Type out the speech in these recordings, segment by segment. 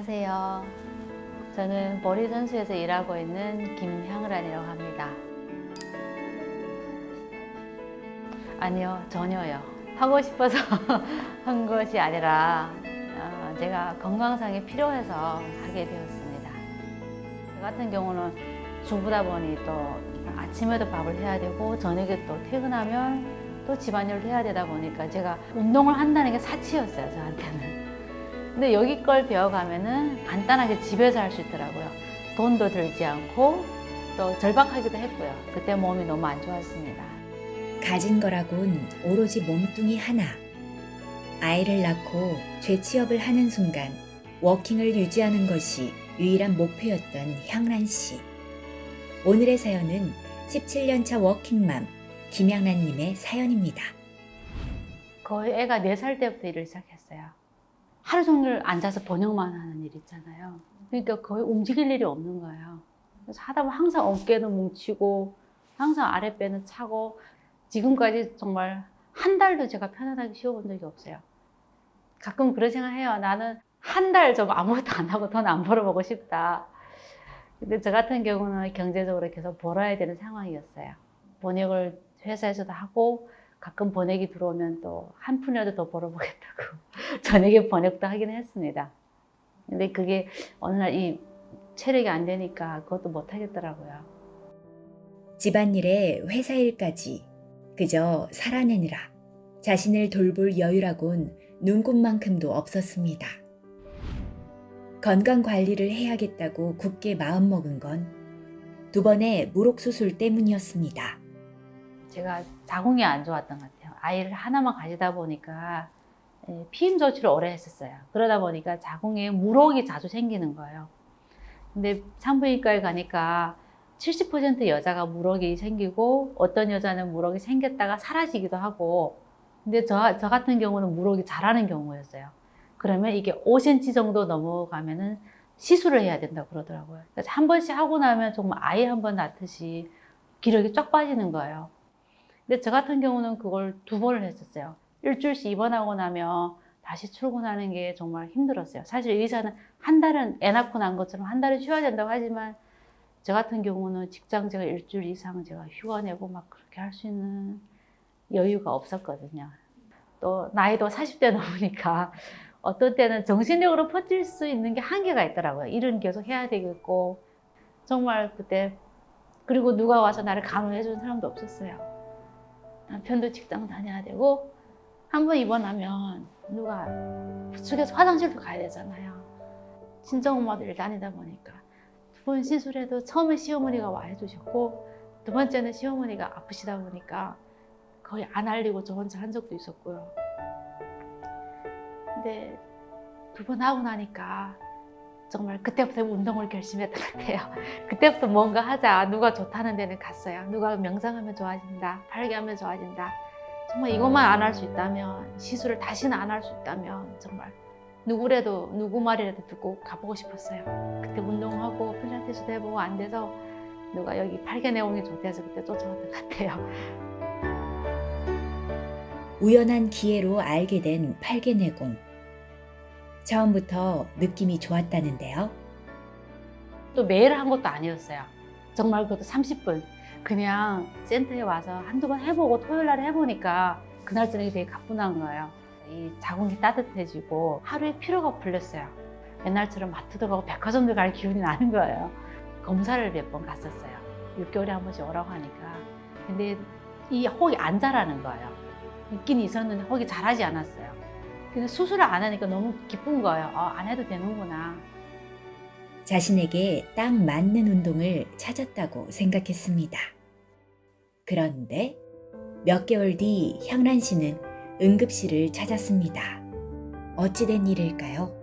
안녕하세요. 저는 보리선수에서 일하고 있는 김향란이라고 합니다. 아니요, 전혀요. 하고 싶어서 한 것이 아니라 어, 제가 건강상에 필요해서 하게 되었습니다. 저 같은 경우는 주부다 보니 또 아침에도 밥을 해야 되고 저녁에 또 퇴근하면 또 집안일을 해야 되다 보니까 제가 운동을 한다는 게 사치였어요, 저한테는. 근데 여기 걸 배워가면은 간단하게 집에서 할 수 있더라고요. 돈도 들지 않고 또 절박하기도 했고요. 그때 몸이 너무 안 좋았습니다. 가진 거라곤 오로지 몸뚱이 하나. 아이를 낳고 재취업을 하는 순간 워킹을 유지하는 것이 유일한 목표였던 향란 씨. 오늘의 사연은 17년차 워킹맘 김향란님의 사연입니다. 거의 애가 4살 때부터 일을 시작했어요. 하루 종일 앉아서 번역만 하는 일 있잖아요. 그러니까 거의 움직일 일이 없는 거예요. 그래서 하다 보면 항상 어깨는 뭉치고 항상 아랫배는 차고 지금까지 정말 한 달도 제가 편안하게 쉬어본 적이 없어요. 가끔 그런 생각해요. 나는 한 달 좀 아무것도 안 하고 돈 안 벌어보고 싶다. 근데 저 같은 경우는 경제적으로 계속 벌어야 되는 상황이었어요. 번역을 회사에서도 하고 가끔 번역이 들어오면 또 한 푼이라도 더 벌어보겠다고 저녁에 번역도 하긴 했습니다. 근데 그게 어느 날 이 체력이 안 되니까 그것도 못 하겠더라고요. 집안일에 회사 일까지 그저 살아내느라 자신을 돌볼 여유라곤 눈꽃만큼도 없었습니다. 건강 관리를 해야겠다고 굳게 마음먹은 건 두 번의 무록 수술 때문이었습니다. 제가 자궁이 안 좋았던 것 같아요. 아이를 하나만 가지다 보니까 예, 피임 조치를 오래 했었어요. 그러다 보니까 자궁에 물혹이 자주 생기는 거예요. 근데 산부인과에 가니까 70% 여자가 물혹이 생기고 어떤 여자는 물혹이 생겼다가 사라지기도 하고 근데 저, 저 같은 경우는 물혹이 자라는 경우였어요. 그러면 이게 5cm 정도 넘어가면은 시술을 해야 된다고 그러더라고요. 그래서 한 번씩 하고 나면 정말 아이 한 번 낳듯이 기력이 쫙 빠지는 거예요. 근데 저 같은 경우는 그걸 두 번을 했었어요. 일주일씩 입원하고 나면 다시 출근하는 게 정말 힘들었어요. 사실 의사는 한 달은 애 낳고 난 것처럼 한 달은 쉬어야 된다고 하지만 저 같은 경우는 직장 제가 일주일 이상 제가 휴가 내고 막 그렇게 할 수 있는 여유가 없었거든요. 또 나이도 40대 넘으니까 어떤 때는 정신력으로 버틸 수 있는 게 한계가 있더라고요. 일은 계속 해야 되겠고 정말 그때 그리고 누가 와서 나를 간호해 주는 사람도 없었어요. 남편도 직장 다녀야 되고 한 번 입원하면 누가 부축해서 화장실도 가야 되잖아요. 친정엄마도 일 다니다 보니까 두 번 시술해도 처음에 시어머니가 와 해주셨고 두 번째는 시어머니가 아프시다 보니까 거의 안 알리고 저 혼자 한 적도 있었고요. 근데 두 번 하고 나니까 정말 그때부터 운동을 결심했던 것 같아요. 그때부터 뭔가 하자. 누가 좋다는 데는 갔어요. 누가 명상하면 좋아진다. 팔기하면 좋아진다. 정말 이것만 안 할 수 있다면 시술을 다시는 안 할 수 있다면 정말 누구라도 누구 말이라도 듣고 가보고 싶었어요. 그때 운동하고 필라테스도 해보고 안 돼서 누가 여기 팔개 내공이 좋대서 그때 쫓아왔던 것 같아요. 우연한 기회로 알게 된 팔개내공. 처음부터 느낌이 좋았다는데요. 또 매일 한 것도 아니었어요. 정말 그것도 30분. 그냥 센터에 와서 한두 번 해보고 토요일 날 해보니까 그날 저녁이 되게 가뿐한 거예요. 이 자궁이 따뜻해지고 하루에 피로가 풀렸어요. 옛날처럼 마트도 가고 백화점도 갈 기운이 나는 거예요. 검사를 몇 번 갔었어요. 6개월에 한 번씩 오라고 하니까. 근데 이 혹이 안 자라는 거예요. 있긴 있었는데 혹이 자라지 않았어요. 근데 수술을 안 하니까 너무 기쁜 거예요. 아, 안 해도 되는구나. 자신에게 딱 맞는 운동을 찾았다고 생각했습니다. 그런데 몇 개월 뒤 향란 씨는 응급실을 찾았습니다. 어찌된 일일까요?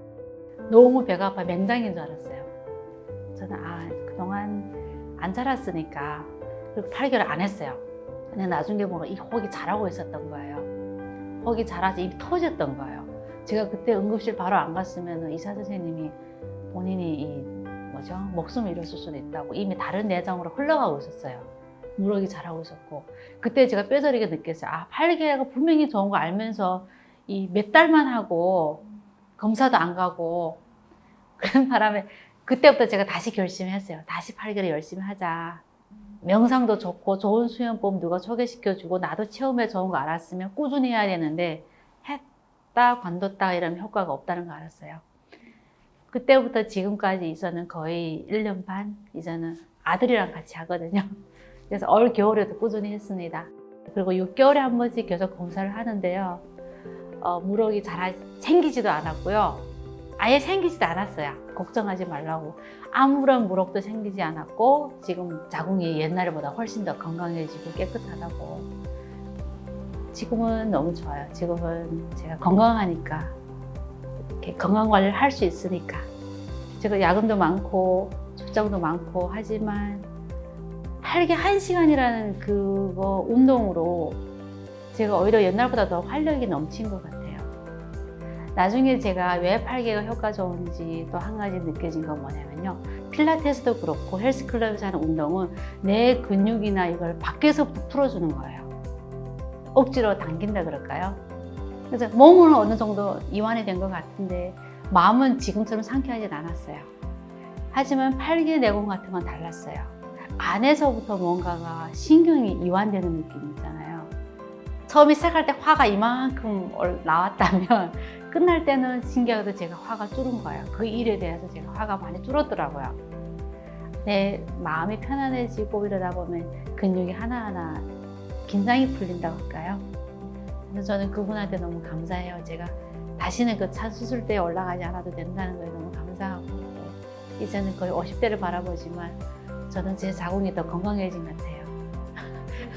너무 배가 아파 맹장인 줄 알았어요. 저는 아 그동안 안 자랐으니까 그리고 8개월 안 했어요. 근데 나중에 보면 이 혹이 자라고 있었던 거예요. 혹이 자라서 입이 터졌던 거예요. 제가 그때 응급실 바로 안 갔으면 의사 선생님이 본인이 이 뭐죠 목숨을 잃었을 수도 있다고 이미 다른 내장으로 흘러가고 있었어요. 무럭이 자라고 있었고 그때 제가 뼈저리게 느꼈어요. 아 8개가 분명히 좋은 거 알면서 이 몇 달만 하고 검사도 안 가고 그런 바람에 그때부터 제가 다시 결심했어요. 다시 팔기를 열심히 하자. 명상도 좋고 좋은 수영법 누가 소개시켜주고 나도 체험에 좋은 거 알았으면 꾸준히 해야 되는데 했다 관뒀다 이러면 효과가 없다는 거 알았어요. 그때부터 지금까지 이제는 거의 1년 반 이제는 아들이랑 같이 하거든요. 그래서 올 겨울에도 꾸준히 했습니다. 그리고 6개월에 한 번씩 계속 검사를 하는데요. 어, 무럭이 잘 생기지도 않았고요. 아예 생기지도 않았어요. 걱정하지 말라고. 아무런 무럭도 생기지 않았고 지금 자궁이 옛날보다 훨씬 더 건강해지고 깨끗하다고. 지금은 너무 좋아요. 지금은 제가 건강하니까 이렇게 건강 관리를 할 수 있으니까 제가 야근도 많고 출장도 많고 하지만 팔기 한 시간이라는 그거 운동으로 제가 오히려 옛날보다 더 활력이 넘친 것 같아요. 나중에 제가 왜 팔개가 효과 좋은지 또 한 가지 느껴진 건 뭐냐면요. 필라테스도 그렇고 헬스클럽에서 하는 운동은 내 근육이나 이걸 밖에서부터 풀어주는 거예요. 억지로 당긴다 그럴까요? 그래서 몸은 어느 정도 이완이 된 것 같은데 마음은 지금처럼 상쾌하진 않았어요. 하지만 팔개 내공 같은 건 달랐어요. 안에서부터 뭔가가 신경이 이완되는 느낌 있잖아요. 처음에 시작할 때 화가 이만큼 올- 나왔다면 끝날 때는 신기하게도 제가 화가 줄은 거예요. 그 일에 대해서 제가 화가 많이 줄었더라고요. 내 마음이 편안해지고 이러다 보면 근육이 하나하나 긴장이 풀린다고 할까요? 그래서 저는 그분한테 너무 감사해요. 제가 다시는 그 차 수술대에 올라가지 않아도 된다는 거에 너무 감사하고 또 이제는 거의 50대를 바라보지만 저는 제 자궁이 더 건강해진 것 같아요.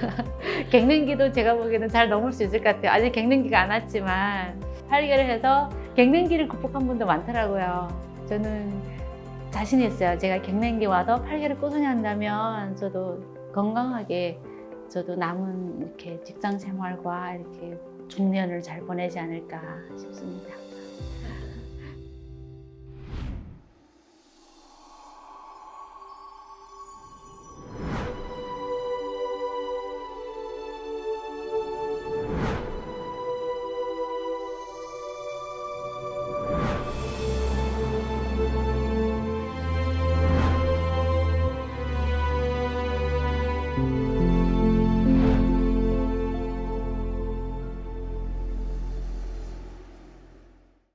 갱년기도 제가 보기에는 잘 넘을 수 있을 것 같아요. 아직 갱년기가 안 왔지만 8개를 해서 갱년기를 극복한 분도 많더라고요. 저는 자신 있어요. 제가 갱년기 와도 8개를 꾸준히 한다면 저도 건강하게 저도 남은 이렇게 직장 생활과 이렇게 중년을 잘 보내지 않을까 싶습니다.